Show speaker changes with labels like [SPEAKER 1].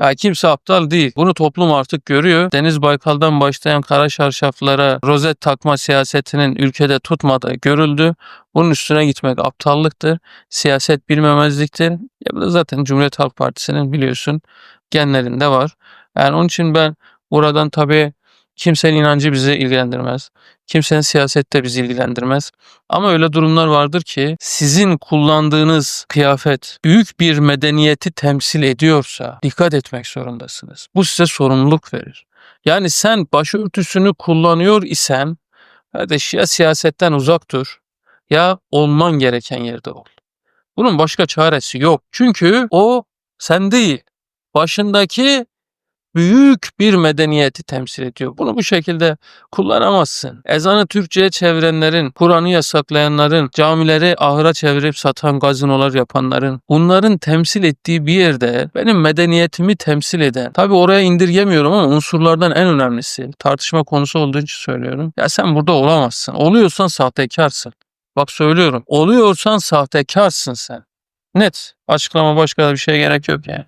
[SPEAKER 1] Ya kimse aptal değil. Bunu toplum artık görüyor. Deniz Baykal'dan başlayan kara şarşaflara rozet takma siyasetinin ülkede tutmadığı görüldü. Bunun üstüne gitmek aptallıktır. Siyaset bilmemezliktir. Ya bu da zaten Cumhuriyet Halk Partisi'nin biliyorsun genlerinde var. Yani onun için ben buradan tabii kimsenin inancı bizi ilgilendirmez. Kimsenin siyasette bizi ilgilendirmez. Ama öyle durumlar vardır ki sizin kullandığınız kıyafet büyük bir medeniyeti temsil ediyorsa dikkat etmek zorundasınız. Bu size sorumluluk verir. Yani sen başörtüsünü kullanıyor isen kardeş ya siyasetten uzak dur ya olman gereken yerde ol. Bunun başka çaresi yok. Çünkü o sen değil. Başındaki büyük bir medeniyeti temsil ediyor. Bunu bu şekilde kullanamazsın. Ezanı Türkçe'ye çevirenlerin, Kur'an'ı yasaklayanların, camileri ahıra çevirip satan gazinolar yapanların, bunların temsil ettiği bir yerde benim medeniyetimi temsil eden, tabi oraya indirgemiyorum ama unsurlardan en önemlisi, tartışma konusu olduğu için söylüyorum. Ya sen burada olamazsın. Oluyorsan sahtekarsın. Bak söylüyorum. Oluyorsan sahtekarsın sen. Net. Açıklama başka da bir şeye gerek yok yani.